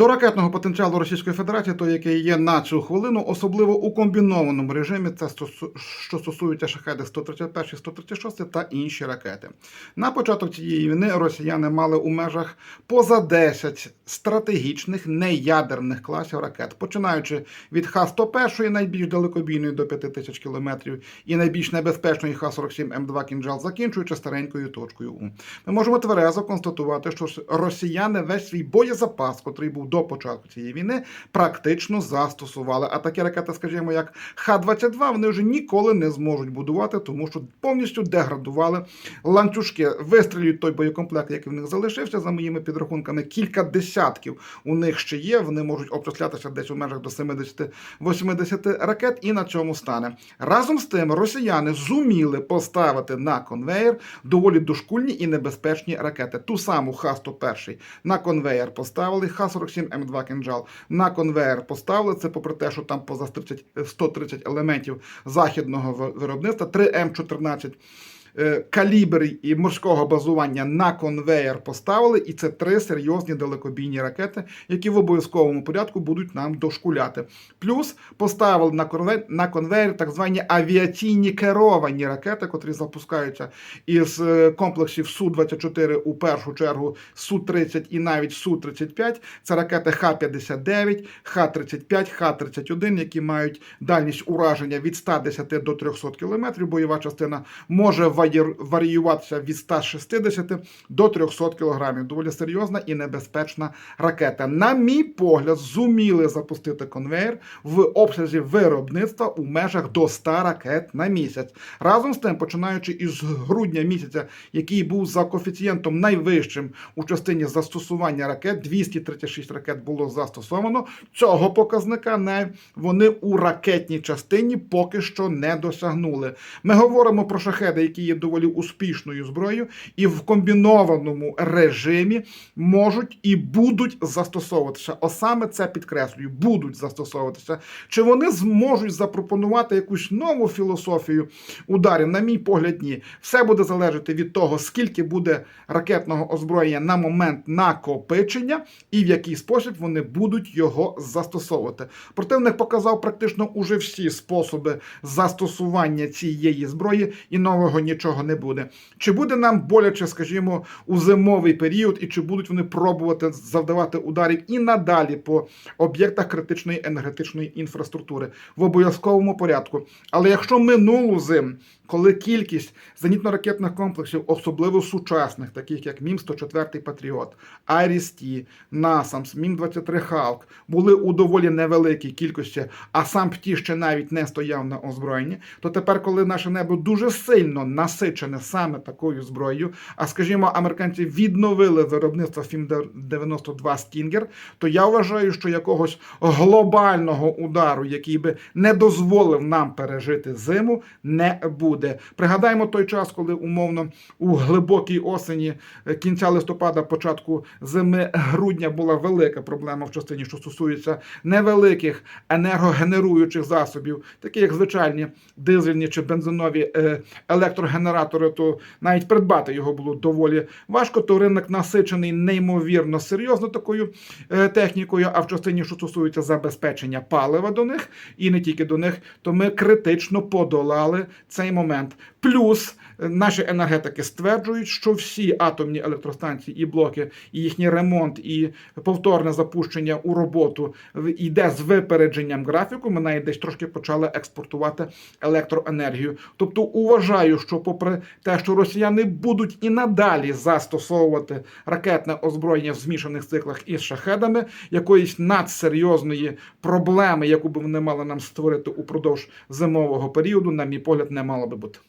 До ракетного потенціалу Російської Федерації, той, який є на цю хвилину, особливо у комбінованому режимі, це що стосується шахеди 131, 136 та інші ракети. На початок цієї війни росіяни мали у межах поза 10 стратегічних неядерних класів ракет, починаючи від Х-101, найбільш далекобійної до 5000 кілометрів, і найбільш небезпечної Х-47М2 кінжал, закінчуючи старенькою точкою У. Ми можемо тверезо констатувати, що росіяни весь свій боєзапас, котрий був до початку цієї війни, практично застосували. А такі ракети, скажімо, як Х-22, вони вже ніколи не зможуть будувати, тому що повністю деградували ланцюжки. Вистрілюють той боєкомплект, який в них залишився, за моїми підрахунками, кілька десятків у них ще є. Вони можуть обчислятися десь у межах до 70-80 ракет, і на цьому стане. Разом з тим, росіяни зуміли поставити на конвеєр доволі дошкульні і небезпечні ракети. Ту саму Х-101 на конвеєр поставили, Х-47М2 «Кинжал» на конвеєр поставили. Це попри те, що там поза 130, 130 елементів західного виробництва, 3 М14 е, калібр і морського базування на конвеєр поставили, і це три серйозні далекобійні ракети, які в обов'язковому порядку будуть нам дошкуляти. Плюс поставили на конвеєр, на конвеєр так звані авіаційні керовані ракети, котрі запускаються із е, комплексів Су-24 у першу чергу, Су-30 і навіть Су-35. Це ракети Х-59, Х-35, Х-31, які мають дальність ураження від 110 до 300 км. Бойова частина може ваєр- варіюватися від 160 до 300 кг. Доволі серйозна і небезпечна ракета. На мій погляд, зуміли запустити конвейер в обсязі виробництва у межах до 100 ракет на місяць. Разом з тим, починаючи із грудня місяця, який був за коефіцієнтом найвищим у частині застосування ракет, 236 ракет було застосовано. Цього показника не вони у ракетній частині поки що не досягнули. Ми говоримо про шахеди, які є доволі успішною зброєю, і в комбінованому режимі можуть і будуть застосовуватися. О саме це підкреслюю, будуть застосовуватися. Чи вони зможуть запропонувати якусь нову філософію ударів? На мій погляд, ні. Все буде залежати від того, скільки буде ракетного озброєння на момент накопичення і в який спосіб вони будуть його застосовувати. Противник показав практично уже всі способи застосування цієї зброї, і нового нічого не буде. Чи буде нам боляче, скажімо, у зимовий період, і чи будуть вони пробувати завдавати ударів і надалі по об'єктах критичної енергетичної інфраструктури в обов'язковому порядку. Але якщо минулу зим, коли кількість зенітно-ракетних комплексів, особливо сучасних, таких як Мім-104 Патріот, Айріс-Ті, Насамс, Мім-23 Халк, були у доволі невеликій кількості, а сам ПТІ ще навіть не стояв на озброєнні, то тепер, коли наше небо дуже сильно насичене саме такою зброєю, а скажімо, американці відновили виробництво ФІМ-92 Стінгер, то я вважаю, що якогось глобального удару, який би не дозволив нам пережити зиму, не буде. Пригадаємо той час, коли умовно у глибокій осені е, кінця листопада, початку зими грудня була велика проблема в частині, що стосується невеликих енергогенеруючих засобів, такі як звичайні дизельні чи бензинові е, електрогенератори, то навіть придбати його було доволі важко. То ринок насичений неймовірно серйозно такою е, технікою. А в частині, що стосується забезпечення палива до них, і не тільки до них, то ми критично подолали цей момент. Плюс е, наші енергетики стверджують, що всі атомні електростанції і блоки, і їхній ремонт, і повторне запущення у роботу йде з випередженням графіку. Ми навіть десь трошки почали експортувати електроенергію. Тобто, уважаю, що попри те, що росіяни будуть і надалі застосовувати ракетне озброєння в змішаних циклах із шахедами, якоїсь надсерйозної проблеми, яку би вони мали нам створити упродовж зимового періоду, на мій погляд, не мало би бути.